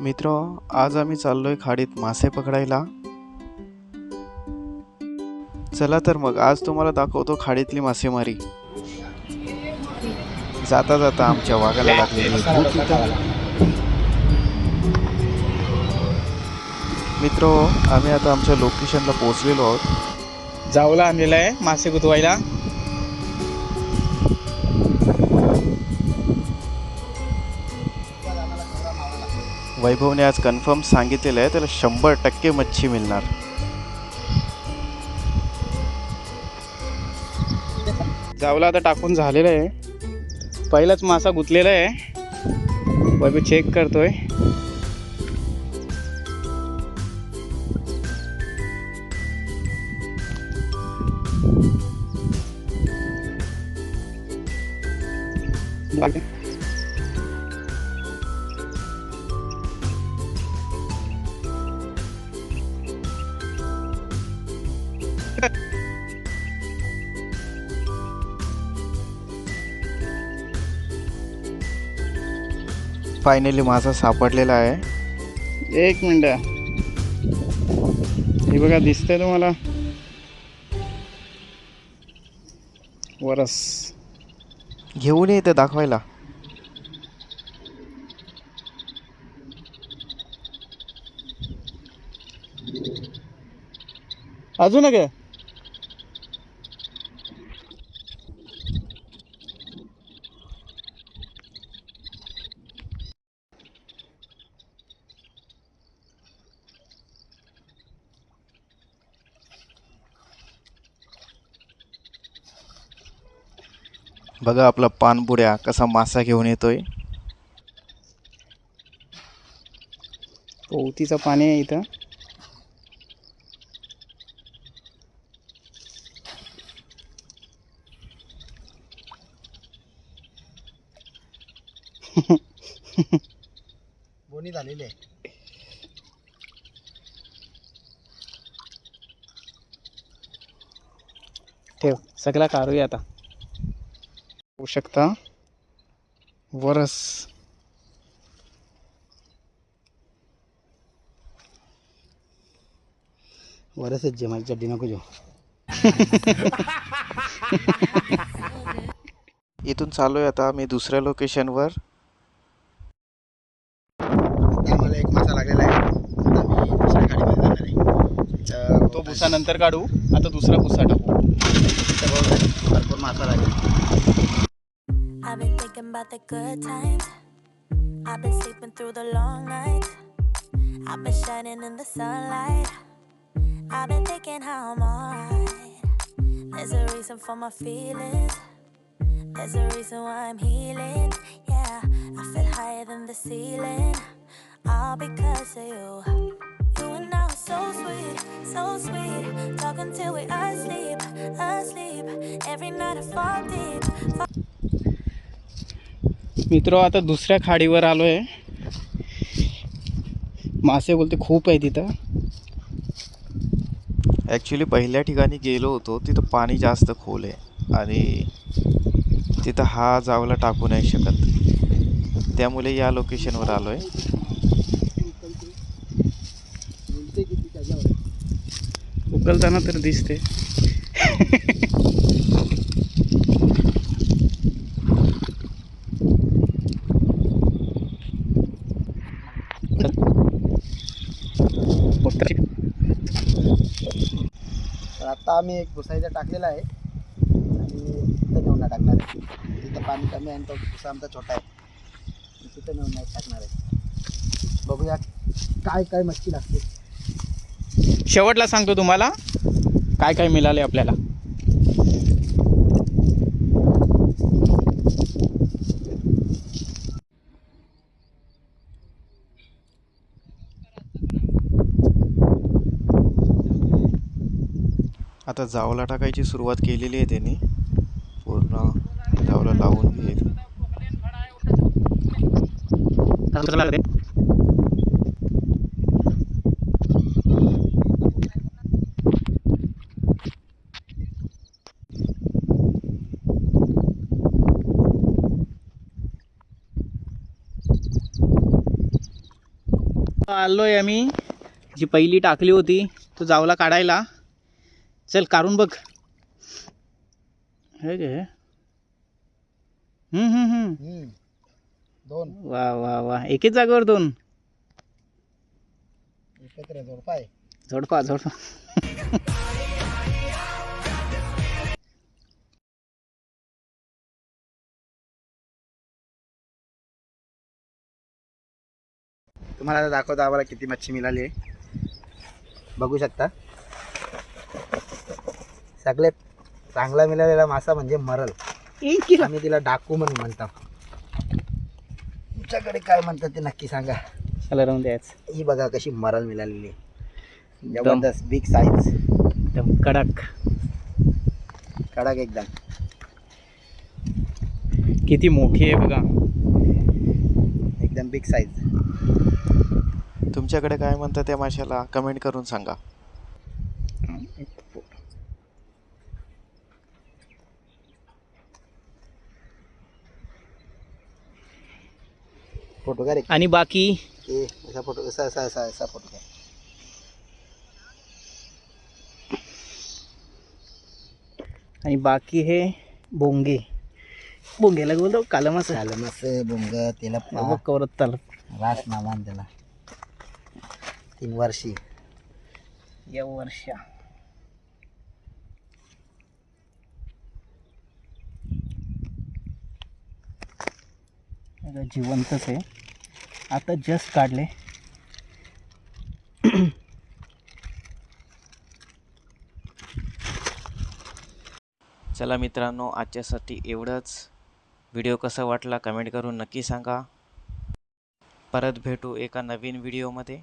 मित्र आज आम्ही चाललोय खाडीत मासे पकडायला. चला तर मग आज तुम्हाला दाखवतो खाडीतली मासेमारी. जाता जाता आमच्या वाघाला लागलेली मित्र आम्ही आता आमच्या लोकेशनला पोहोचलेलो आहोत. जावला आणलेला आहे मासे गुतवायला. वैभवने आज कन्फर्म सांगितलेलं आहे त्याला शंभर टक्के मच्छी मिळणार. जावला आता टाकून झालेलं आहे. पहिलाच मासा गुतलेला आहे. वैभव चेक करतोय. फायनली मासा सापडलेला आहे. एक मिनिट. हे बघा दिसतंय तुम्हाला? वरस. घेऊन ये इथे दाखवायला. अजून काय बघा आपला पानबुड्या कसा मासा घेऊन येतोय. पोवतीचं पाणी आहे इथं. बोनी झालेली आहे. ठेव सगळा काढूया आता. होऊ शकता. वरस. वरस जे माझी चड्डी नको जो इथून चाललोय आता आम्ही दुसऱ्या लोकेशनवर मला एक मासा लागलेला आहे. आता मी दुसऱ्या जाणार आहे. तो भुसा नंतर काढू. आता दुसरा भुसा टाकू. भरपूर मासा लागेल. I've been thinking about the good times. I've been sleeping through the long nights. I've been shining in the sunlight. I've been thinking how I'm alright. There's a reason for my feelings. There's a reason why I'm healing. Yeah, I feel higher than the ceiling. All because of you. You and I were so sweet, so sweet. Talking till we asleep, asleep. Every night I fall deep. Fall मित्र आता दुसऱ्या खाडीवर आलोय. मासे बोलते खूप आहे तिथं. Actually पहिल्या ठिकाणी गेलो होतो तिथं पाणी जास्त खोल आहे. आणि तिथं हा जावला टाकू नाही शकत. त्यामुळे या लोकेशनवर आलो आहे उकलताना तर दिसते. आम्ही एक भुसाईचा टाकलेला आहे. आणि तिथं नेऊन टाकणार आहे. तिथं पाणी कमी आहे आणि तो भुसा आमचा छोटा आहे. तिथं नेऊन नाही टाकणार आहे. बघूया काय काय मच्छी लागते. शेवटला सांगतो तुम्हाला काय काय मिळाले आपल्याला. आता जावला टाकायची सुरुवात केलेली आहे त्यांनी. पूर्ण जावला लावून घेईल. आलोय आम्ही. जी पहिली टाकली होती तो जावला काढायला. चल काढून बघ. हे घे. हम्म, हम्म, हम्म. हम्म. दोन. वा वा वा. एकेच जागेवर दोन. एकत्र जोडपाय झोडपा झोडपा तुम्हाला आता दाखवतो आम्हाला किती मच्छी मिळाली आहे. बघू शकता. सगळ्यात चांगला मिळालेला मासा म्हणजे मरल. एक किलो आम्ही तिला डाकू म्हणून म्हणतो. तुमच्याकडे काय म्हणतात ते नक्की सांगा. चला राहून द्यायचं. ही बघा कशी मरल मिळालेली. आहे जबरदस्त बिग साईज एकदम कडक. कडक एकदम. किती मोठी आहे बघा. एकदम बिग साईज तुमच्याकडे काय म्हणतात त्या माशाला? कमेंट करून सांगा. फोटो का रे आणि बाकी? ए असा फोटो असा असा असा असा फोटो का आणि बाकी हे बोंगे. बोंगेला बोलतो कालमास झालं मस्त बोंग त्याला कवरत चालत. रास नामान त्याला. तीन वर्षी. या वर्षा. जिवंतच आहे. आता जस्ट काढले. चला मित्रांनो आजच्यासाठी एवढंच. व्हिडिओ कसा वाटला कमेंट करून नक्की सांगा. परत भेटू एका नवीन व्हिडिओमध्ये.